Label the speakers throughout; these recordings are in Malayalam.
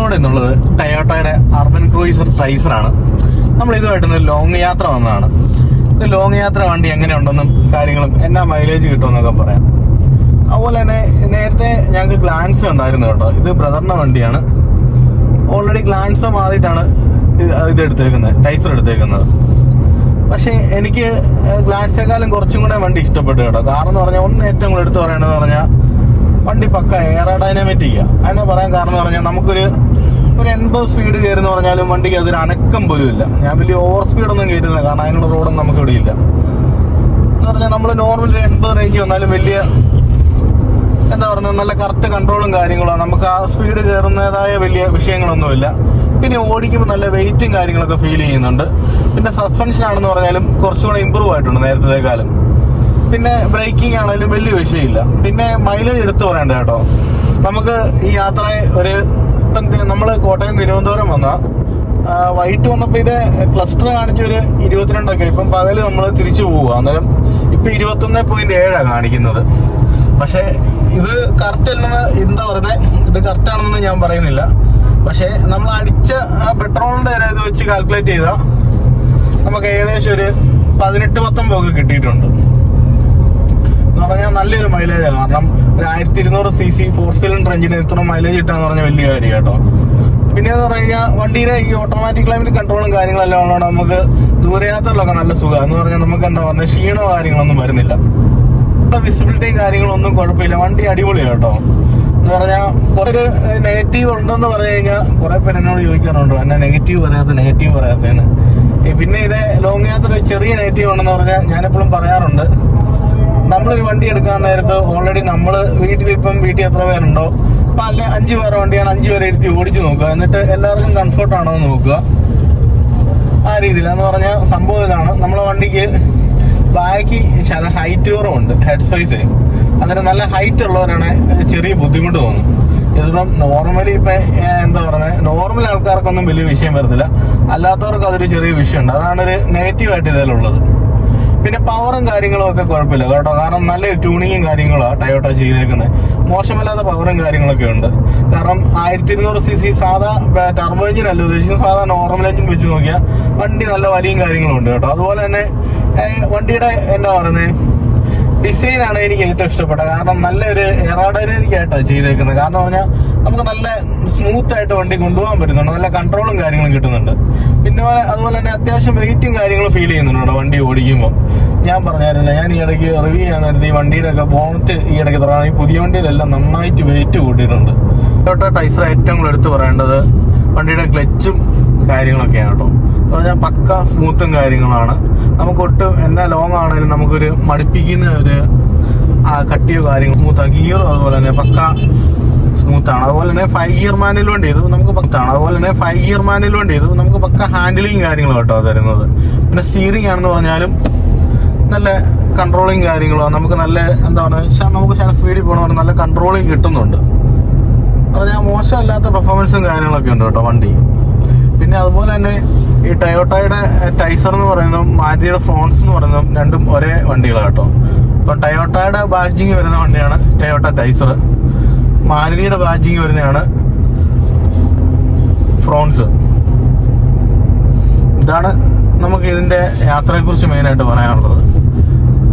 Speaker 1: ഡൗൺലോഡ് എന്നുള്ളത് ടയോട്ടയുടെ അർബൻ ക്രൂയിസർ ട്രൈസറാണ്. നമ്മൾ ഇതുമായിട്ടൊന്ന് ലോങ് യാത്ര വന്നതാണ്. ഇത് ലോങ് യാത്ര വണ്ടി എങ്ങനെയുണ്ടെന്നും കാര്യങ്ങളും എന്നാ മൈലേജ് കിട്ടുമെന്നൊക്കെ പറയാം. അതുപോലെ തന്നെ നേരത്തെ ഞങ്ങൾക്ക് ഗ്ലാൻസ് ഉണ്ടായിരുന്നു കേട്ടോ. ഇത് ബ്രദറിന്റെ വണ്ടിയാണ്. ഓൾറെഡി ഗ്ലാൻസ് മാറിയിട്ടാണ് ഇത് എടുത്തേക്കുന്നത് ടൈസർ എടുത്തേക്കുന്നത്. പക്ഷേ എനിക്ക് ഗ്ലാൻസേക്കാളും കുറച്ചും കൂടെ വണ്ടി ഇഷ്ടപ്പെട്ടു കേട്ടോ. കാരണം എന്ന് പറഞ്ഞാൽ ഒന്ന് ഏറ്റവും കൂടുതൽ എടുത്തു പറയണമെന്ന് പറഞ്ഞാൽ വണ്ടി പക്ക എയറോഡൈനാമിറ്റിക്ക അതിനെ പറയാൻ കാരണം എന്ന് പറഞ്ഞാൽ നമുക്കൊരു ഒരു എൺപത് സ്പീഡ് കയറുന്ന പറഞ്ഞാലും വണ്ടിക്ക് അതൊരു അനക്കം പോലും ഇല്ല ഞാൻ വലിയ ഓവർ സ്പീഡൊന്നും കയറ്റുന്നില്ല കാരണം അതിനുള്ള റോഡൊന്നും നമുക്ക് ഇവിടെ ഇല്ല. എന്ന് പറഞ്ഞാൽ നമ്മൾ നോർമൽ എൺപത് റേഞ്ച് വന്നാലും വലിയ എന്താ പറയുക നല്ല കറക്റ്റ് കൺട്രോളും കാര്യങ്ങളും നമുക്ക് ആ സ്പീഡ് കയറുന്നതായ വലിയ വിഷയങ്ങളൊന്നുമില്ല. പിന്നെ ഓടിക്കുമ്പോൾ നല്ല വെയിറ്റും കാര്യങ്ങളൊക്കെ ഫീൽ ചെയ്യുന്നുണ്ട്. പിന്നെ സസ്പെൻഷൻ ആണെന്ന് പറഞ്ഞാലും കുറച്ചുകൂടെ ഇമ്പ്രൂവ് ആയിട്ടുണ്ട് നേരത്തേക്കാളും. പിന്നെ ബ്രേക്കിംഗ് ആണെങ്കിലും വലിയ വിഷയമില്ല. പിന്നെ മൈലേജ് എടുത്തു പറയണ്ട കേട്ടോ. നമുക്ക് ഈ യാത്ര ഒരു നമ്മൾ കോട്ടയം തിരുവനന്തപുരം വന്ന വൈകിട്ട് വന്നപ്പോൾ ഇത് ക്ലസ്റ്റർ കാണിച്ച ഒരു ഇരുപത്തിരണ്ടൊക്കെ. ഇപ്പം പകൽ നമ്മൾ തിരിച്ചു പോവുക അന്നേരം ഇപ്പം ഇരുപത്തൊന്ന് പോയിന്റ് ഏഴാണ് കാണിക്കുന്നത്. പക്ഷേ ഇത് കറക്റ്റ് അല്ലെന്ന് എന്താ പറയുന്നത് ഇത് കറക്റ്റ് ആണെന്ന് ഞാൻ പറയുന്നില്ല. പക്ഷേ നമ്മൾ അടിച്ച പെട്രോളിന്റെ ഒരു ഇത് വെച്ച് കാൽക്കുലേറ്റ് ചെയ്താൽ നമുക്ക് ഏകദേശം ഒരു പതിനെട്ട് പത്തൊമ്പതൊക്കെ കിട്ടിയിട്ടുണ്ട്. നല്ലൊരു മൈലേജാണ് കാരണം ഒരു ആയിരത്തി ഇരുന്നൂറ് സി സി ഫോർ സിലിണ്ടർ എഞ്ചിന് ഇത്ര മൈലേജ് കിട്ടാന്ന് പറഞ്ഞാൽ വലിയ കാര്യം കേട്ടോ. പിന്നെ എന്ന് പറഞ്ഞു കഴിഞ്ഞാൽ വണ്ടിയുടെ ഈ ഓട്ടോമാറ്റിക് ക്ലൈമറ്റ് കൺട്രോളും കാര്യങ്ങളെല്ലാം ഉള്ളതാണ് നമുക്ക് ദൂരയാത്രയിലൊക്കെ നല്ല സുഖം. എന്ന് പറഞ്ഞാൽ നമുക്ക് എന്താ പറഞ്ഞാൽ ക്ഷീണോ കാര്യങ്ങളൊന്നും വരുന്നില്ല. വിസിബിലിറ്റിയും കാര്യങ്ങളൊന്നും കുഴപ്പമില്ല. വണ്ടി അടിപൊളിയാണ് കേട്ടോ. എന്ന് പറഞ്ഞാൽ കുറെ നെഗറ്റീവ് ഉണ്ടെന്ന് പറഞ്ഞു കഴിഞ്ഞാൽ കുറെ പേര് എന്നോട് ചോദിക്കാറുണ്ട്. എന്നെ നെഗറ്റീവ് പറയാത്ത നെഗറ്റീവ് പറയാത്തതിന് പിന്നെ ഇത് ലോങ് യാത്ര ചെറിയ നെഗറ്റീവ് ഉണ്ടെന്ന് പറഞ്ഞാൽ ഞാനെപ്പോഴും പറയാറുണ്ട്. നമ്മളൊരു വണ്ടി എടുക്കാൻ നേരത്ത് ഓൾറെഡി നമ്മൾ വീട്ടിലിപ്പം വീട്ടിൽ എത്ര പേരുണ്ടോ? അപ്പം അല്ലെ അഞ്ച് പേരെ വണ്ടിയാണ് അഞ്ച് പേരെ ഇരുത്തി ഓടിച്ചു നോക്കുക. എന്നിട്ട് എല്ലാവർക്കും കംഫർട്ട് ആണോ എന്ന് നോക്കുക. ആ രീതിയിൽ. എന്ന് പറഞ്ഞാൽ സംഭവം ഇതാണ്. നമ്മളെ വണ്ടിക്ക് ബാക്കി ഹൈറ്റ് കുറവുണ്ട് ഹെഡ് സൈസ് അന്നേരം നല്ല ഹൈറ്റ് ഉള്ളവരാണ് ചെറിയ ബുദ്ധിമുട്ട് തോന്നും. ഇതിപ്പം നോർമലി ഇപ്പം എന്താ പറയുന്നത് നോർമൽ ആൾക്കാർക്കൊന്നും വലിയ വിഷയം വരത്തില്ല. അല്ലാത്തവർക്ക് അതൊരു ചെറിയ വിഷയമുണ്ട്. അതാണ് ഒരു നെഗറ്റീവായിട്ട് ഇതിലുള്ളത്. പിന്നെ പവറും കാര്യങ്ങളും ഒക്കെ കുഴപ്പമില്ല. കേട്ടോ. കാരണം നല്ല ട്യൂണിങ്ങും കാര്യങ്ങളാണ് ടയോട്ട ചെയ്തേക്കുന്നത് മോശമല്ലാത്ത പവറും കാര്യങ്ങളൊക്കെ ഉണ്ട്. കാരണം ആയിരത്തി ഇരുന്നൂറ് സി സി സാധാ ടർബോ എഞ്ചിൻ അല്ല ഉദ്ദേശിക്കുന്നത് സാധാ നോർമൽ എഞ്ചിൻ വെച്ച് നോക്കിയാൽ വണ്ടി നല്ല വലിയും കാര്യങ്ങളും ഉണ്ട് കേട്ടോ. അതുപോലെ തന്നെ വണ്ടിയുടെ എന്താ പറയുന്നത് ഡിസൈൻ ആണ് എനിക്ക് ഏറ്റവും ഇഷ്ടപ്പെട്ടത്. കാരണം നല്ലൊരു എറോഡൈനാമിക് ആയിട്ടാണ് ചെയ്തേക്കുന്നത്. കാരണം പറഞ്ഞാൽ നമുക്ക് നല്ല സ്മൂത്ത് ആയിട്ട് വണ്ടി കൊണ്ടുപോകാൻ പറ്റുന്നുണ്ട്. നല്ല കൺട്രോളും കാര്യങ്ങളും കിട്ടുന്നുണ്ട്. പിന്നെ പോലെ- അതുപോലെ തന്നെ അത്യാവശ്യം വെയിറ്റും കാര്യങ്ങളും ഫീൽ ചെയ്യുന്നുണ്ട് വണ്ടി ഓടിക്കുമ്പോൾ ഞാൻ പറഞ്ഞായിരുന്നില്ല ഞാൻ ഈ ഇടയ്ക്ക് റിവ്യൂ ചെയ്യാൻ നേരത്തെ ഈ വണ്ടിയുടെ ഒക്കെ ബോണറ്റ് ഈ ഇടയ്ക്ക് തുടങ്ങാൻ ഈ പുതിയ വണ്ടിയിലെല്ലാം നന്നായിട്ട് വെയിറ്റ് കൂട്ടിയിട്ടുണ്ട്. ടൊയോട്ട ടൈസർ ഏറ്റവും കൂടുതൽ എടുത്ത് പറയേണ്ടത് വണ്ടിയുടെ ക്ലച്ചും കാര്യങ്ങളൊക്കെയാണ് കേട്ടോ. എന്ന് പറഞ്ഞാൽ പക്ക സ്മൂത്തും കാര്യങ്ങളാണ്. നമുക്ക് ഒട്ടും എന്നാ ലോങ് ആണെങ്കിലും നമുക്കൊരു മടുപ്പിക്കുന്ന ഒരു കട്ടിയോ കാര്യങ്ങൾ സ്മൂത്ത് ഗിയറും അതുപോലെ തന്നെ പക്ക സ്മൂത്ത് ആണ്. അതുപോലെ തന്നെ ഫൈവ് ഗിയർ മാനുവൽ വണ്ടി ഇത് നമുക്ക് പത്താണ് അതുപോലെ തന്നെ ഫൈവ് ഗിയർ മാനുവൽ വണ്ടി ഇത് നമുക്ക് പക്ക ഹാൻഡിലിങ് കാര്യങ്ങളും കേട്ടോ തരുന്നത്. പിന്നെ സ്റ്റീറിംഗ് ആണെന്ന് പറഞ്ഞാലും നല്ല കൺട്രോളിങ് കാര്യങ്ങളോ നമുക്ക് നല്ല എന്താ പറയുക നമുക്ക് ശന സ്പീഡിൽ പോകണമെന്ന് നല്ല കൺട്രോളിങ് കിട്ടുന്നുണ്ട്. പറഞ്ഞാൽ മോശമല്ലാത്ത പെർഫോമൻസും കാര്യങ്ങളൊക്കെ ഉണ്ട് കേട്ടോ വണ്ടി. പിന്നെ അതുപോലെ തന്നെ ഈ ടയോട്ടയുടെ ടൈസർ എന്ന് പറയുന്നതും മാരുതിയുടെ ഫ്രോൺസ് എന്ന് പറയുന്നതും രണ്ടും ഒരേ വണ്ടികളാണ് കേട്ടോ. ഇപ്പം ടയോട്ടയുടെ ബാഡ്ജിങ് വരുന്ന വണ്ടിയാണ് ടയോട്ട ടൈസർ. മാരുതിയുടെ ബാഡ്ജിങ് വരുന്നതാണ് ഫ്രോൺസ്. ഇതാണ് നമുക്ക് ഇതിന്റെ യാത്രയെക്കുറിച്ച് മെയിനായിട്ട് പറയാനുള്ളത്.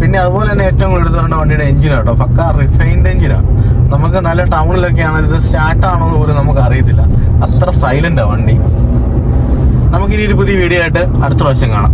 Speaker 1: പിന്നെ അതുപോലെ തന്നെ ഏറ്റവും കൂടുതൽ എടുത്തുകൊണ്ട് വണ്ടിയുടെ എഞ്ചിൻ കേട്ടോ. പക്ക റിഫൈൻഡ് എഞ്ചിനാണ് നമുക്ക് നല്ല ടൗണിലൊക്കെ ആണെങ്കിൽ ഇത് സ്റ്റാർട്ട് ആണോ എന്ന് പോലും നമുക്ക് അറിയത്തില്ല. അത്ര സൈലന്റാണ് വണ്ടി. നമുക്കിനി ഒരു പുതിയ വീഡിയോ ആയിട്ട് അടുത്ത പ്രാവശ്യം കാണാം.